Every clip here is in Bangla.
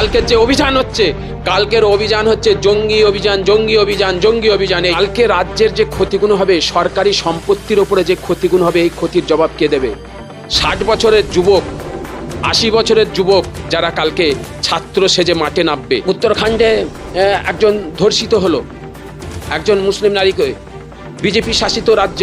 কালকের যে অভিযান হচ্ছে, কালকের অভিযান হচ্ছে জঙ্গি অভিযান জঙ্গি অভিযান জঙ্গি অভিযান। কালকে রাজ্যের যে ক্ষতিগুণ হবে, সরকারি সম্পত্তির ওপরে যে ক্ষতিগুণ হবে, এই ক্ষতির জবাব কে দেবে? ষাট বছরের যুবক, আশি বছরের যুবক যারা কালকে ছাত্র সেজে মাঠে নামবে। উত্তরাখণ্ডে একজন ধর্ষিত হলো। একজন মুসলিম নারীকে বিজেপি শাসিত রাজ্য।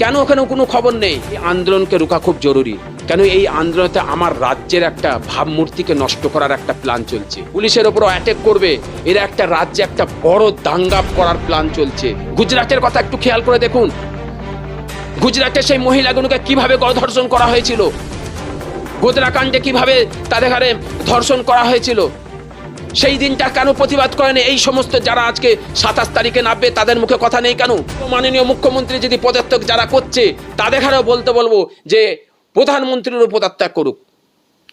কেন ওখানে কোনো খবর নেই? আন্দোলনকে রোকা খুব জরুরি। কেন এই আন্দোলনতে আমার রাজ্যের একটা ভাবমূর্তিকে নষ্ট করার একটা প্ল্যান চলছে। পুলিশের ওপর অ্যাটেক করবে। এরা একটা রাজ্যে একটা বড় দাঙ্গা করার প্ল্যান চলছে। গুজরাটের কথা একটু খেয়াল করে দেখুন। গুজরাটের সেই মহিলাগুলোকে কীভাবে গণধর্ষণ করা হয়েছিল? গোদরাকাণ্ডে কীভাবে তাদের ঘরে ধর্ষণ করা হয়েছিল? সেই দিনটা কেন প্রতিবাদ করেন এই সমস্ত যারা আজকে সাতাশ তারিখে নামবে, তাদের মুখে কথা নেই কেন? মাননীয় মুখ্যমন্ত্রী যদি পদত্যাগ যারা করছে, তাদের ঘরেও বলতে বলব যে প্রধানমন্ত্রীরও পদত্যাগ করুক।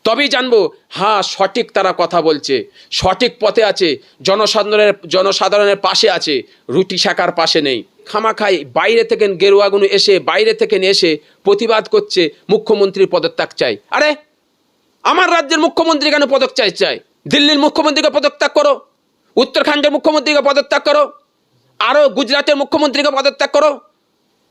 তবেই জানব হ্যাঁ সঠিক তারা কথা বলছে। সঠিক পথে আছে, জনসাধারণের জনসাধারণের পাশে আছে, রুটি শাকার পাশে নেই। খামাখাই বাইরে থেকে গেরুয়াগুলো এসে, বাইরে থেকে এসে প্রতিবাদ করছে মুখ্যমন্ত্রীর পদত্যাগ চাই আরে, আমার রাজ্যের মুখ্যমন্ত্রী কেন পদক চাই চাই দিল্লির মুখ্যমন্ত্রীকে পদত্যাগ করো উত্তরাখণ্ডের মুখ্যমন্ত্রীকে পদত্যাগ করো, আরও গুজরাটের মুখ্যমন্ত্রীকে পদত্যাগ করো।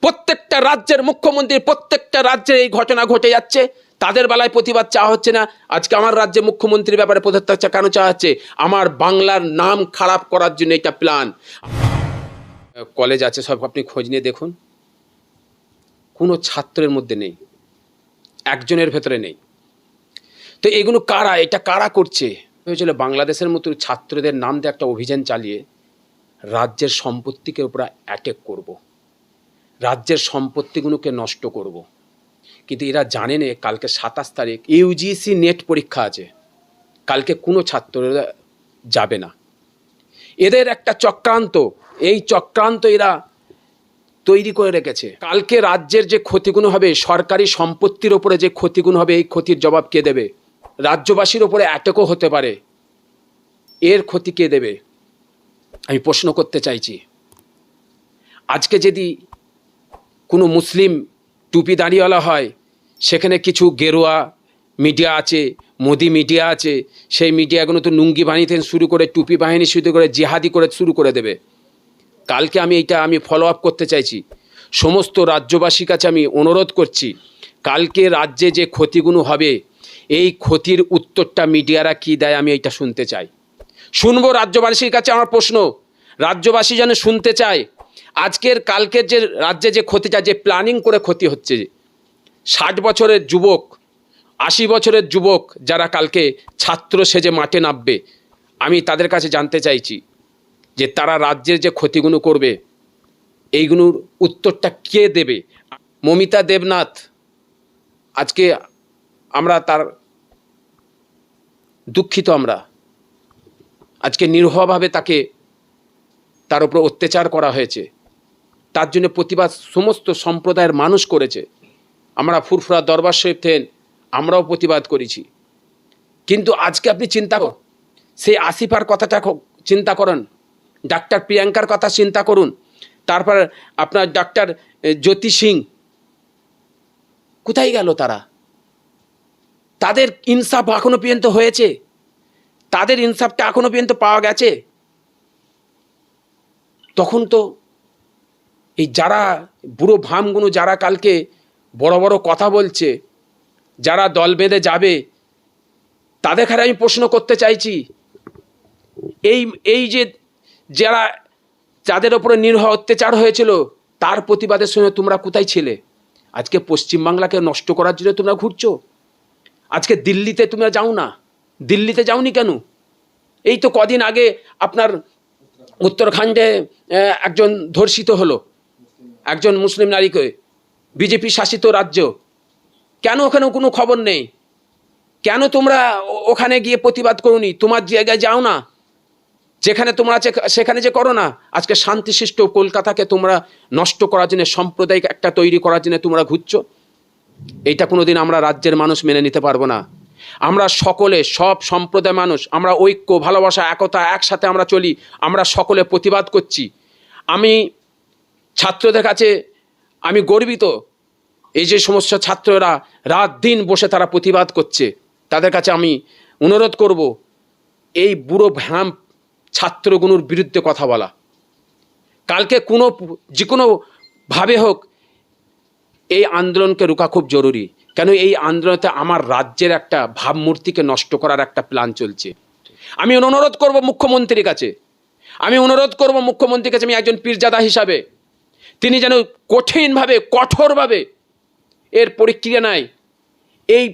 প্রত্যেকটা রাজ্যের মুখ্যমন্ত্রী, প্রত্যেকটা রাজ্যে এই ঘটনা ঘটে যাচ্ছে। তাদের বেলায় প্রতিবাদ চাওয়া হচ্ছে না। আজকে আমার রাজ্যে মুখ্যমন্ত্রীর ব্যাপারে চা- কেন চাওয়া হচ্ছে? আমার বাংলার নাম খারাপ করার জন্য এটা প্ল্যান কলেজ আছে সব, আপনি খোঁজ নিয়ে দেখুন। কোনো ছাত্রের মধ্যে নেই। একজনের ভেতরে নেই। তো এগুলো কারা? এটা কারা করছে? হয়েছিল বাংলাদেশের মতো ছাত্রদের নাম দিয়ে একটা অভিযান চালিয়ে রাজ্যের সম্পত্তিকে উপর অ্যাটেক করব। রাজ্যের সম্পত্তিগুলোকে নষ্ট করব। কিন্তু এরা জানে না, কালকে সাতাশ তারিখ ইউজিসি নেট পরীক্ষা আছে। কালকে কোনো ছাত্ররা যাবে না। এদের একটা চক্রান্ত, এই চক্রান্ত এরা তৈরি করে রেখেছে। কালকে রাজ্যের যে ক্ষতিগুলো হবে, সরকারি সম্পত্তির ওপরে যে ক্ষতিগুলো হবে, এই ক্ষতির জবাব কে দেবে? রাজ্যবাসীর ওপরে অ্যাটাকও হতে পারে। এর ক্ষতি কে দেবে? আমি প্রশ্ন করতে চাইছি। আজকে যদি কোনো মুসলিম টুপি দাঁড়িয়েওয়ালা হয়, সেখানে কিছু গেরুয়া মিডিয়া আছে, মোদি মিডিয়া আছে, সেই মিডিয়াগুলো তো নুঙ্গি বাহিনী থেকে শুরু করে টুপি বাহিনী শুরু করে জিহাদি করে শুরু করে দেবে। কালকে আমি এইটা আমি ফলো আপ করতে চাইছি। সমস্ত রাজ্যবাসীর কাছে আমি অনুরোধ করছি, কালকে রাজ্যে যে ক্ষতিগুলো হবে, এই ক্ষতির উত্তরটা মিডিয়ারা কি দেয় আমি এইটা শুনতে চাই। শুনব রাজ্যবাসীর কাছে আমার প্রশ্ন, রাজ্যবাসী যেন শুনতে চায় আজকের, কালকের যে রাজ্যে যে ক্ষতিটা যে প্ল্যানিং করে ক্ষতি হচ্ছে, ষাট বছরের যুবক, আশি বছরের যুবক যারা কালকে ছাত্র সেজে মাঠে নামবে, আমি তাদের কাছে জানতে চাইছি যে তারা রাজ্যের যে ক্ষতিগুলো করবে, এইগুলোর উত্তরটা কে দেবে? মমিতা দেবনাথ, আজকে আমরা তার, দুঃখিত আমরা। আজকে নির্ভয়ভাবে তাকে তার উপর অত্যাচার করা হয়েছে। তার জন্য প্রতিবাদ সমস্ত সম্প্রদায়ের মানুষ করেছে। আমরা ফুরফুরা দরবার শরীফ থেন আমরাও প্রতিবাদ করেছি। কিন্তু আজকে আপনি চিন্তা করুন সেই আসিফার কথাটা চিন্তা করুন, ডাক্তার প্রিয়াঙ্কার কথা চিন্তা করুন, তারপর আপনার ডাক্তার জ্যোতি সিং, কোথায় গেল তারা? তাদের ইনসাফ এখনও পর্যন্ত হয়েছে? তাদের ইনসাফটা এখনও পর্যন্ত পাওয়া গেছে? তখন তো এই যারা বুড়ো ভামগুলো যারা কালকে বড় বড় কথা বলছে, যারা দল বেঁধে যাবে, তাদের খারে আমি প্রশ্ন করতে চাইছি, এই এই যে যারা যাদের ওপরে নির্হ অত্যাচার হয়েছিল, তার প্রতিবাদের সময় তোমরা কোথায় ছিলে? আজকে পশ্চিমবাংলাকে নষ্ট করার জন্য তোমরা ঘুরছো? আজকে দিল্লিতে তোমরা যাও না? দিল্লিতে যাওনি কেন? এই তো কদিন আগে আপনার উত্তরাখণ্ডে একজন ধর্ষিত হলো। একজন মুসলিম নারীকে বিজেপি শাসিত রাজ্য। কেন ওখানে কোনো খবর নেই? কেন তোমরা ওখানে গিয়ে প্রতিবাদ করুনি? তোমার জায়গায় যাও না। যেখানে তোমরা সেখানে যে করো না। আজকে শান্তিশিষ্ট কলকাতাকে তোমরা নষ্ট করার জন্য, সাম্প্রদায়িক একটা তৈরি করার জন্য তোমরা ঘুরছো। এইটা কোনোদিন আমরা রাজ্যের মানুষ মেনে নিতে পারব না। আমরা সকলে, সব সম্প্রদায় মানুষ, আমরা ঐক্য, ভালোবাসা, একতা, একসাথে আমরা চলি। আমরা সকলে প্রতিবাদ করছি। আমি ছাত্রদের কাছে আমি গর্বিত। এই যে সমস্ত ছাত্ররা রাত দিন বসে তারা প্রতিবাদ করছে, তাদের কাছে আমি অনুরোধ করব, এই বুড়ো ভ্যাম ছাত্রগুলোর বিরুদ্ধে কথা বলা। কালকে কোনো যে কোনোভাবে হোক, এই আন্দোলনকে রোকা খুব জরুরি। কেন এই আন্দোলনতে আমার রাজ্যের একটা ভাবমূর্তিকে নষ্ট করার একটা প্ল্যান চলছে। আমি অনুরোধ করব মুখ্যমন্ত্রীর কাছে। আমি অনুরোধ করব মুখ্যমন্ত্রীর কাছে আমি একজন পীরজাদা হিসাবে। তিনি যেন কঠিনভাবে, কঠোরভাবে এর পরিক্রিয়া নাই। এই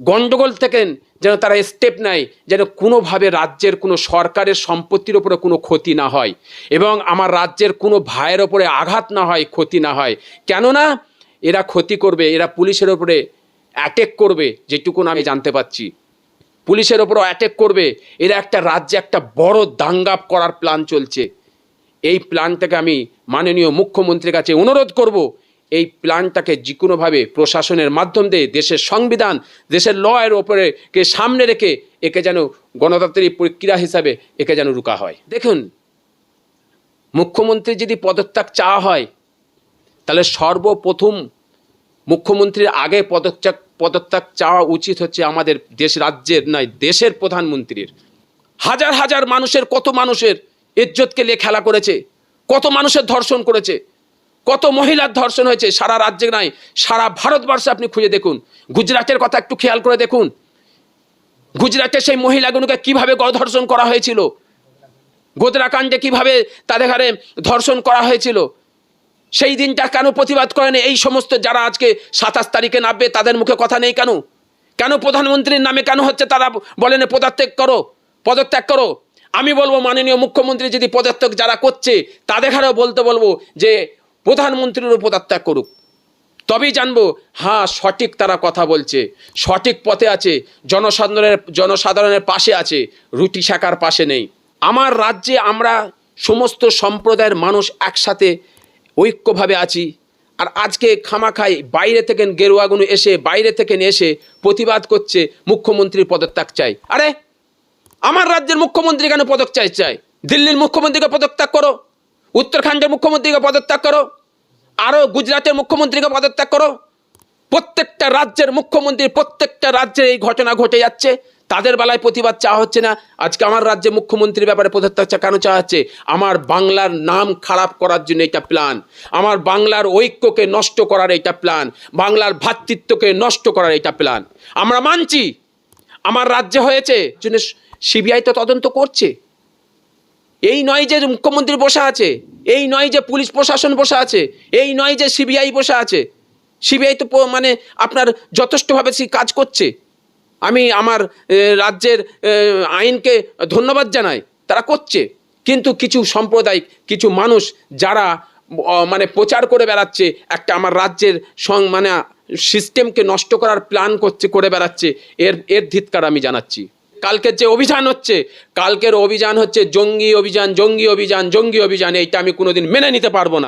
গণ্ডগোল থেকে যেন তারা স্টেপ নেয়, যেন কোনোভাবে রাজ্যের কোনো সরকারের সম্পত্তির ওপরে কোনো ক্ষতি না হয় এবং আমার রাজ্যের কোনো ভাইয়ের ওপরে আঘাত না হয়, ক্ষতি না হয়। কেননা এরা ক্ষতি করবে, এরা পুলিশের ওপরে অ্যাটেক করবে, যেটুকুন আমি জানতে পাচ্ছি। পুলিশের ওপরও অ্যাটেক করবে। এরা একটা রাজ্যে একটা বড় দাঙ্গা করার প্ল্যান চলছে। এই প্ল্যানটাকে আমি মাননীয় মুখ্যমন্ত্রীর কাছে অনুরোধ করব, এই প্ল্যানটাকে যে কোনোভাবে প্রশাসনের মাধ্যম দিয়ে দেশের সংবিধান, দেশের ল এর ওপরে কে সামনে রেখে একে যেন গণতান্ত্রিক প্রক্রিয়া হিসাবে একে যেন রুকা হয়। দেখুন, মুখ্যমন্ত্রী যদি পদত্যাগ চাওয়া হয়, তাহলে সর্বপ্রথম মুখ্যমন্ত্রীর আগে পদত্যাগ পদত্যাগ চাওয়া উচিত হচ্ছে আমাদের দেশ রাজ্যের নয়, দেশের প্রধানমন্ত্রীর। হাজার হাজার মানুষের, কত মানুষের ইজ্জতকে নিয়ে খেলা করেছে, কত মানুষের ধর্ষণ করেছে, কত মহিলার ধর্ষণ হয়েছে, সারা রাজ্যে নাই, সারা ভারতবর্ষে আপনি খুঁজে দেখুন। গুজরাটের কথা একটু খেয়াল করে দেখুন। গুজরাটের সেই মহিলাগুলোকে কীভাবে গণধর্ষণ করা হয়েছিল? গোদরাকাণ্ডে কীভাবে তাদের ঘরে ধর্ষণ করা হয়েছিল? সেই দিনটা কেন প্রতিবাদ করেন এই সমস্ত যারা আজকে সাতাশ তারিখে নামবে, তাদের মুখে কথা নেই কেন? কেন প্রধানমন্ত্রীর নামে কেন হচ্ছে তারা বলেন পদত্যাগ করো পদত্যাগ করো? আমি বলব মাননীয় মুখ্যমন্ত্রী যদি পদত্যাগ যারা করছে, তাদের ঘরেও বলতে বলব যে প্রধানমন্ত্রীরও পদত্যাগ করুক। তবেই জানব হ্যাঁ সঠিক তারা কথা বলছে। সঠিক পথে আছে, জনসাধারণের জনসাধারণের পাশে আছে, রুটি শাখার পাশে নেই। আমার রাজ্যে আমরা সমস্ত সম্প্রদায়ের মানুষ একসাথে ঐক্যভাবে আছি। আর আজকে খামাখাই বাইরে থেকে গেরুয়াগুলো এসে, বাইরে থেকে এসে প্রতিবাদ করছে মুখ্যমন্ত্রীর পদত্যাগ চাই। আরে আমার রাজ্যের মুখ্যমন্ত্রী কেন পদত্যাগ চাই দিল্লির মুখ্যমন্ত্রীকে পদত্যাগ করো। উত্তরাখণ্ডের মুখ্যমন্ত্রীকে পদত্যাগ করো। আরও গুজরাটের মুখ্যমন্ত্রীকে পদত্যাগ করো। প্রত্যেকটা রাজ্যের মুখ্যমন্ত্রী, প্রত্যেকটা রাজ্যে এই ঘটনা ঘটে যাচ্ছে। তাদের বেলায় প্রতিবাদ চাওয়া হচ্ছে না। আজকে আমার রাজ্যে মুখ্যমন্ত্রীর ব্যাপারে পদত্যাগ চা- কেন চাওয়া হচ্ছে? আমার বাংলার নাম খারাপ করার জন্য এটা প্ল্যান আমার বাংলার ঐক্যকে নষ্ট করার এটা প্ল্যান বাংলার ভ্রাতৃত্বকে নষ্ট করার এটা প্ল্যান আমরা মানছি। আমার রাজ্যে হয়েছে। সিবিআই তো তদন্ত করছে। এই নয় যে মুখ্যমন্ত্রী বসে আছে, এই নয় যে পুলিশ প্রশাসন বসে আছে, এই নয় যে সিবিআই বসে আছে। সিবিআই তো মানে আপনার যথেষ্টভাবে সে কাজ করছে। আমি আমার রাজ্যের আইনকে ধন্যবাদ জানাই, তারা করছে। কিন্তু কিছু সম্প্রদায় কিছু মানুষ যারা মানে প্রচার করে বেড়াচ্ছে, একটা আমার রাজ্যের সং মানে সিস্টেমকে নষ্ট করার প্ল্যান করছে, করে বেড়াচ্ছে, এর এর ধিৎকার আমি জানাচ্ছি। কালকের যে অভিযান হচ্ছে, কালকের অভিযান হচ্ছে জঙ্গি অভিযান জঙ্গি অভিযান জঙ্গি অভিযান, এইটা আমি কোনোদিন মেনে নিতে পারব না।